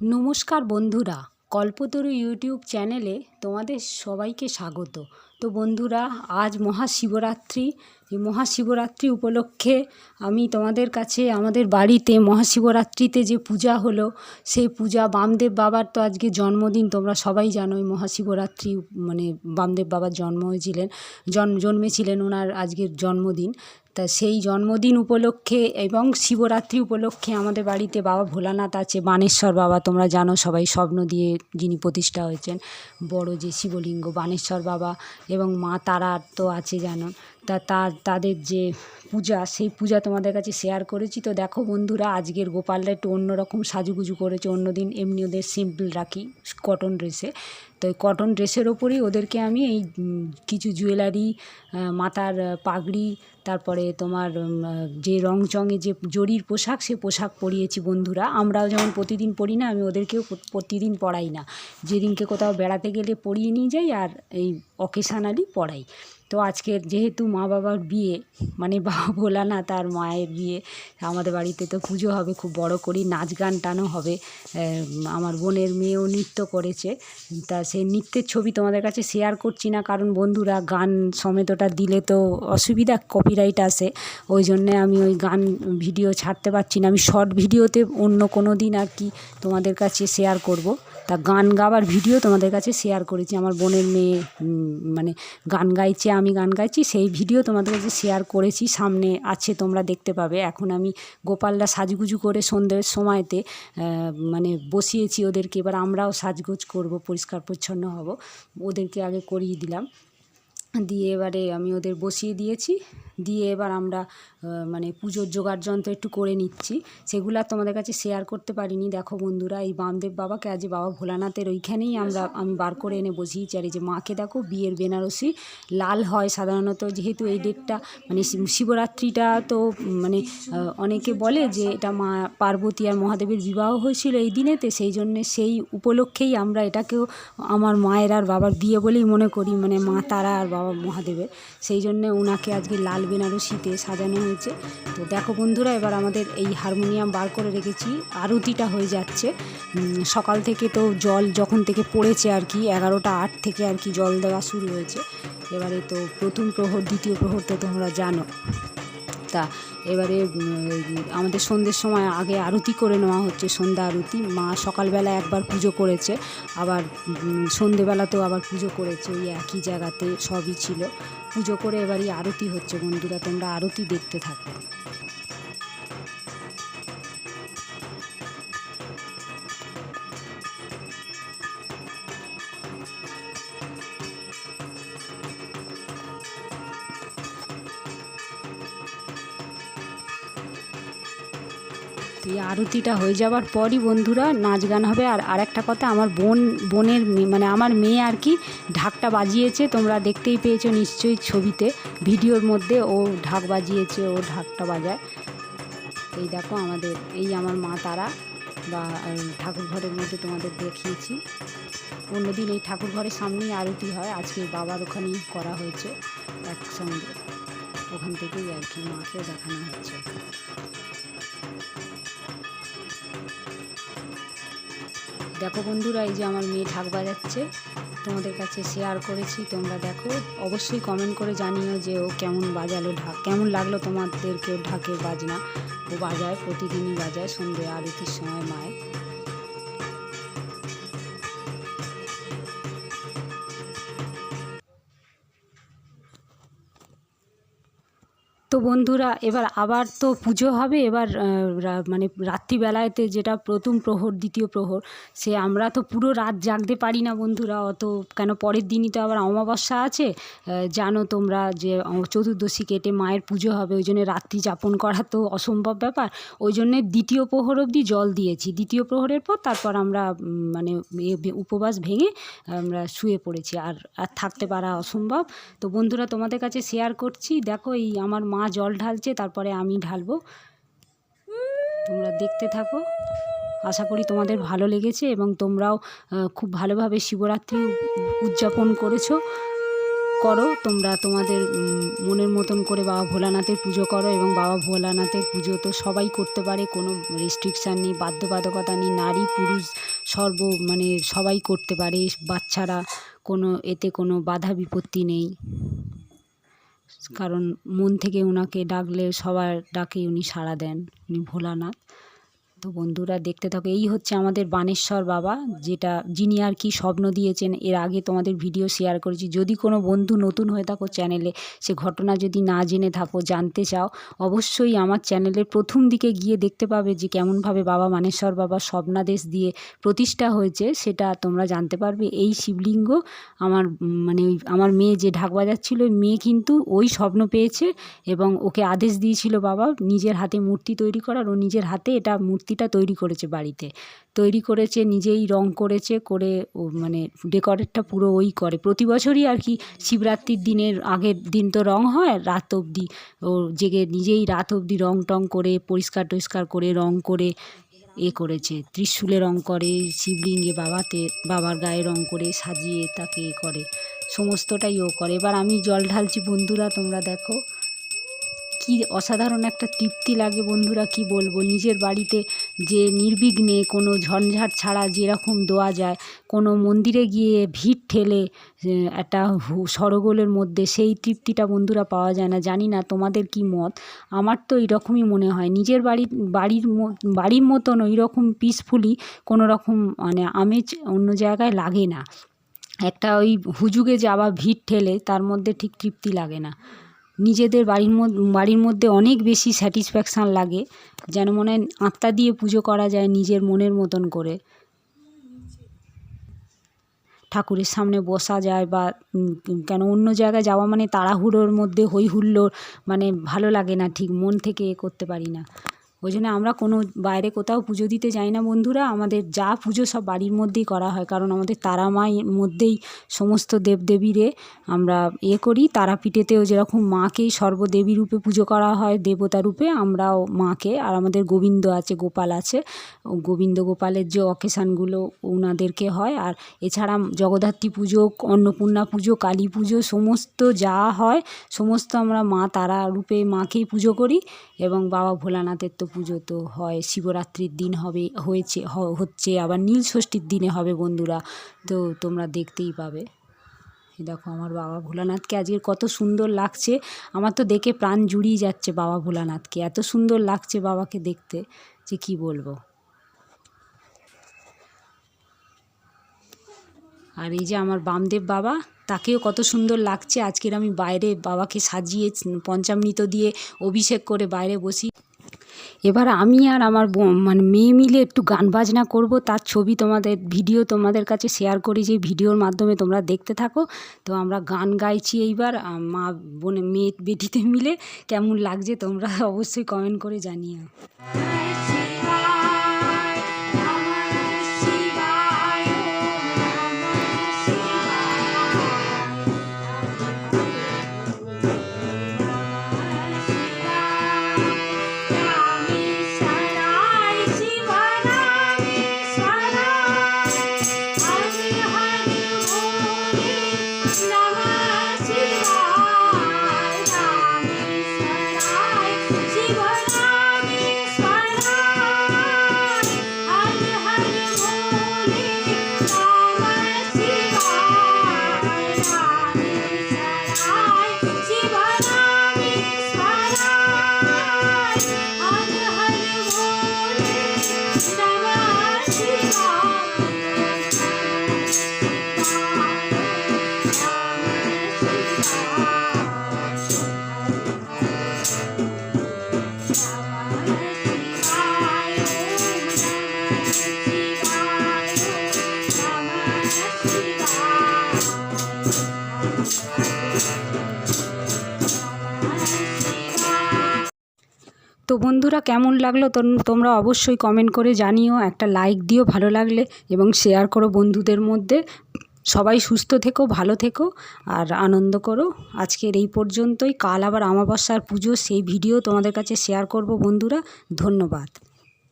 নমস্কার বন্ধুরা কল্পতরু ইউটিউব চ্যানেলে তোমাদের সবাইকে স্বাগত। তো বন্ধুরা আজ মহাশিবরাত্রি এই মহাশিবরাত্রি উপলক্ষে আমি তোমাদের কাছে আমাদের বাড়িতে মহাশিবরাত্রিতে যে পূজা হলো, সেই পূজা বামদেব বাবার তো আজকে জন্মদিন, তোমরা সবাই জানো এই মহাশিবরাত্রি মানে বামদেব বাবার জন্ম হয়েছিলেন জন্ম জন্মেছিলেন ওনার আজকের জন্মদিন। তা সেই জন্মদিন উপলক্ষে এবং শিবরাত্রি উপলক্ষে আমাদের বাড়িতে বাবা ভোলানাথ আছে, বানেশ্বর বাবা, তোমরা জানো সবাই স্বপ্ন দিয়ে যিনি প্রতিষ্ঠা হয়েছেন, বড় যে শিবলিঙ্গ বানেশ্বর বাবা এবং মা তারার তো আছে জানো। তা তাদের যে পূজা, সেই পূজা তোমাদের কাছে শেয়ার করেছি। তো দেখো বন্ধুরা, আজকের গোপালরা একটু অন্যরকম সাজুগুজু করেছে। অন্যদিন এমনি ওদের সিম্পল রাখি কটন ড্রেসে তো এই কটন ড্রেসের ওপরেই ওদেরকে আমি এই কিছু জুয়েলারি মাথার পাগড়ি, তারপরে তোমার যে রং চঙে যে জরির পোশাক, সে পোশাক পরিয়েছি বন্ধুরা। আমরাও যেমন প্রতিদিন পরি না, আমি ওদেরকেও প্রতিদিন পরাই না। যেদিনকে কোথাও বেড়াতে গেলে পরিয়ে নিয়ে যাই আর এই অকেশানালি পরাই। তো আজকের যেহেতু মা বাবার বিয়ে মানে বাবা ভোলা না তার মায়ের বিয়ে, আমাদের বাড়িতে তো পুজো হবে, খুব বড় করি, নাচ গান টানও হবে আমার বোনের মেয়েও নৃত্য করেছে, তা সেই নৃত্যের ছবি তোমাদের কাছে শেয়ার করছি না, কারণ বন্ধুরা গান সমেত ওটা দিলে তো অসুবিধা কপিরাইট আসে ওই জন্যে আমি ওই গান ভিডিও ছাড়তে পারছি না, আমি শর্ট ভিডিওতে অন্য কোনো দিন আর কি তোমাদের কাছে শেয়ার করব। তা গান গাওয়ার ভিডিও তোমাদের কাছে শেয়ার করেছি। আমার বোনের মেয়ে মানে গান গাইছে, আমি গান গাইছি, সেই ভিডিও তোমাদের কাছে শেয়ার করেছি। সামনে আছে, তোমরা দেখতে পাবে। এখন আমি গোপালরা সাজগুজু করে সন্ধ্যের সময়তে মানে বসিয়েছি ওদেরকে। এবার আমরাও সাজগুজ করব, পরিষ্কার পরিচ্ছন্ন হব। ওদেরকে আগে করিয়ে দিলাম। দিয়ে এবারে আমি ওদের বসিয়ে দিয়েছি। দিয়ে এবার আমরা মানে পুজোর জোগাড় যন্ত্র একটু করে নিচ্ছি। সেগুলো আর তোমাদের কাছে শেয়ার করতে পারিনি। দেখো বন্ধুরা, এই বামদেব বাবাকে আজ বাবা ভোলানাথের ওইখানেই আমরা, আমি বার করে এনে বসিয়েছি। আর এই যে মাকে দেখো, বিয়ের বেনারসি, লাল হয় সাধারণত যেহেতু এই ডেটটা মানে শিবরাত্রিটা তো মানে অনেকে বলে যে এটা মা পার্বতী আর মহাদেবের বিবাহ হয়েছিল এই দিনেতে, সেই জন্যে সেই উপলক্ষেই আমরা এটাকেও আমার মায়ের আর বাবার বিয়ে বলেই মনে করি। মানে মা, তারা আর মহাদেবের। সেই জন্য ওনাকে আজকে লাল বেনারসিতে সাজানো হয়েছে। তো দেখো বন্ধুরা, এবার আমাদের এই হারমোনিয়াম বার করে রেখেছি। আরতিটা হয়ে যাচ্ছে। সকাল থেকে তো জল যখন থেকে পড়েছে আর কি, এগারোটা আট থেকে আর কি জল দেওয়া শুরু হয়েছে। এবারে তো প্রথম প্রহর, দ্বিতীয় প্রহর তো তোমরা জানো। তা এবারে আমাদের সন্ধ্যের সময় আগে আরতি করে নেওয়া হচ্ছে, সন্ধ্যা আরতি। মা সকালবেলা একবার পুজো করেছে, আবার সন্ধেবেলাতেও আবার পুজো করেছে, ওই একই জায়গাতে সবই ছিল। পুজো করে এবারই আরতি হচ্ছে বন্ধুরা, তোমরা আরতি দেখতে থাকো। এই আরতিটা হয়ে যাওয়ার পরই বন্ধুরা নাচ গান হবে আর আরেকটা কথা, আমার বোন, বোনের মানে আমার মেয়ে আর কি ঢাকটা বাজিয়েছে, তোমরা দেখতেই পেয়েছ নিশ্চয়ই ছবিতে, ভিডিওর মধ্যে ও ঢাক বাজিয়েছে, ও ঢাকটা বাজায়। এই দেখো আমাদের, এই আমার মা তারা বা ঠাকুর ঘরের মধ্যে তোমাদের দেখিয়েছি। অন্যদিন এই ঠাকুর ঘরের সামনেই আরতি হয়, আজকে বাবার ওখানেই করা হয়েছে একসঙ্গে। ওখান থেকেই আর কি মাকে দেখানো হচ্ছে। দেখো বন্ধুরা, এই যে আমার মেয়ে ঢাক বাজাচ্ছে, তোমাদের কাছে শেয়ার করেছি, তোমরা দেখো। অবশ্যই কমেন্ট করে জানিও যে ও কেমন বাজালো ঢাক। কেমন লাগল তোমাদেরকে ঢাকের বাজনা? ও বাজায়, প্রতিদিনই বাজায় সন্ধ্যে আরতির সময় মায়ের বন্ধুরা, এবার আবার তো পুজো হবে, এবার মানে রাত্রিবেলাতে যেটা প্রথম প্রহর, দ্বিতীয় প্রহর, সে আমরা তো পুরো রাত জাগতে পারি না বন্ধুরা, অত কেন পরের দিনই তো আবার অমাবস্যা আছে জানো তোমরা যে চতুর্দশী কেটে মায়ের পুজো হবে, ওই জন্য রাত্রি যাপন করা তো অসম্ভব ব্যাপার, ওই জন্যে দ্বিতীয় প্রহর অবধি জল দিয়েছি, দ্বিতীয় প্রহরের পর তারপর আমরা মানে উপবাস ভেঙে আমরা শুয়ে পড়েছি, আর আর থাকতে পারা অসম্ভব, তো বন্ধুরা তোমাদের কাছে শেয়ার করছি, দেখো এই আমার মা মা জল ঢালছে, তারপরে আমি ঢালবো। তোমরা দেখতে থাকো। আশা করি তোমাদের ভালো লেগেছে এবং তোমরাও খুব ভালোভাবে শিবরাত্রি উদযাপন করেছ। করো, তোমরা তোমাদের মনের মতন করে বাবা ভোলানাথের পুজো করো এবং বাবা ভোলানাথের পুজো তো সবাই করতে পারে, কোনো রেস্ট্রিকশান নেই, বাধ্যবাধকতা নেই, নারী, পুরুষ, সর্ব মানে সবাই করতে পারে, বাচ্চারা কোনো, এতে কোনো বাধা বিপত্তি নেই। কারণ মন থেকে ওনাকে ডাকলে সবার ডাকে উনি সাড়া দেন উনি ভোলানাথ। তো বন্ধুরা দেখতে থাকো, এই হচ্ছে আমাদের বানেশ্বর বাবা, যেটা যিনি আর কি স্বপ্ন দিয়েছেন। এর আগে তোমাদের ভিডিও শেয়ার করেছি। যদি কোনো বন্ধু নতুন হয়ে থাকো চ্যানেলে, সে ঘটনা যদি না জেনে থাকো, জানতে চাও, অবশ্যই আমার চ্যানেলের প্রথম দিকে গিয়ে দেখতে পাবে যে কেমনভাবে বাবা মানেশ্বর বাবা স্বপ্নাদেশ দিয়ে প্রতিষ্ঠা হয়েছে, সেটা তোমরা জানতে পারবে। এই শিবলিঙ্গ আমার মানে আমার মেয়ে যে ঢাক বাজাচ্ছিল মেয়ে কিন্তু ওই স্বপ্ন পেয়েছে এবং ওকে আদেশ দিয়েছিল বাবা নিজের হাতে মূর্তি তৈরি করার। ও নিজের হাতে এটা মূর্তিটা তৈরি করেছে বাড়িতে। তৈরি করেছে, নিজেই রং করেছে, করে ও মানে ডেকোরেটটা পুরো ওই করে। প্রতি বছরই আর কি শিবরাত্রির দিনের আগের দিন তো রং হয় রাত অবধি ও জেগে নিজেই রাত অবধি রং টং করে, পরিষ্কার টরিষ্কার করে, রং করে এ করেছে। ত্রিশূলে রং করে, শিবলিঙ্গে বাবাতে, বাবার গায়ে রং করে সাজিয়ে তাকে এ করে। সমস্তটাই ও করে। এবার আমি জল ঢালছি, বন্ধুরা তোমরা দেখো। কি অসাধারণ একটা তৃপ্তি লাগে বন্ধুরা, কি বলব? নিজের বাড়িতে যে নির্বিঘ্নে কোনো ঝঞ্ঝাট ছাড়া যেরকম দেওয়া যায়, কোনো মন্দিরে গিয়ে ভিড় ঠেলে একটা সরগোলের মধ্যে সেই তৃপ্তিটা বন্ধুরা পাওয়া যায় না। জানি না তোমাদের কি মত? আমার তো এরকমই মনে হয়। নিজের বাড়ির বাড়ির বাড়ির মতন ওই রকম পিসফুলি কোনো রকম মানে আমেজ অন্য জায়গায় লাগে না। একটা ওই হুজুগে যাওয়া ভিড় ঠেলে তার মধ্যে ঠিক তৃপ্তি লাগে না। নিজেদের বাড়ির বাড়ির মধ্যে অনেক বেশি স্যাটিসফ্যাকশান লাগে, যেন মনে হয় আত্মা দিয়ে পুজো করা যায় নিজের মনের মতন করে। ঠাকুরের সামনে বসা যায় বা কেন অন্য জায়গায় যাওয়া মানে তাড়াহুড়োর মধ্যে হই হুল্লোড় মানে ভালো লাগে না, ঠিক মন থেকে এ করতে পারি না। ওই জন্য আমরা কোনো বাইরে কোথাও পুজো দিতে যাই না বন্ধুরা। আমাদের যা পুজো সব বাড়ির মধ্যেই করা হয়। কারণ আমাদের তারা মায়ের মধ্যেই সমস্ত দেবদেবীরে আমরা এ করি। তারাপীঠেতেও যেরকম মাকেই সর্বদেবী রূপে পুজো করা হয়, দেবতা রূপে, আমরাও মাকে। আর আমাদের গোবিন্দ আছে, গোপাল আছে। গোবিন্দ গোপালের যে অকেশানগুলো ওনাদেরকে হয়। আর এছাড়া জগদ্ধাত্রী পুজো, অন্নপূর্ণা পুজো, কালী পুজো, সমস্ত যা হয়, সমস্ত আমরা মা তারা রূপে মাকেই পুজো করি। এবং বাবা ভোলানাথের তো পুজো তো হয়, শিবরাত্রির দিন হবে, হয়েছে হচ্ছে, আবার নীল ষষ্ঠীর দিনে হবে বন্ধুরা, তো তোমরা দেখতেই পাবে। দেখো আমার বাবা ভোলানাথকে আজকে কত সুন্দর লাগছে, আমার তো দেখে প্রাণ জুড়িয়ে যাচ্ছে বাবা ভোলানাথকে, এত সুন্দর লাগছে বাবাকে দেখতে, যে কি বলব। আর এই যে আমার বামদেব বাবা তাকেও কত সুন্দর লাগছে। আজকের আমি বাইরে বাবাকে সাজিয়ে, পঞ্চামৃত দিয়ে অভিষেক করে বাইরে বসি। এবার আমি আর আমার মানে মেয়ে মিলে একটু গান বাজনা করব। তার ছবি তোমাদের, ভিডিও তোমাদের কাছে শেয়ার করি। যে ভিডিওর মাধ্যমে তোমরা দেখতে থাকো। তো আমরা গান গাইছি এইবার। মা বোনে, মেয়ে বেটিতে মিলে কেমন লাগছে তোমরা অবশ্যই কমেন্ট করে জানিও। তো বন্ধুরা, কেমন লাগল? তোম- তোমরা অবশ্যই কমেন্ট করে জানিও। একটা লাইক দিও ভালো লাগলে এবং শেয়ার করো বন্ধুদের মধ্যে। সবাই সুস্থ থেকো, ভালো থেকো আর আনন্দ করো। আজকের এই পর্যন্তই। কাল আবার অমাবস্যার পুজো। সেই ভিডিও তোমাদের কাছে শেয়ার করব বন্ধুরা। ধন্যবাদ।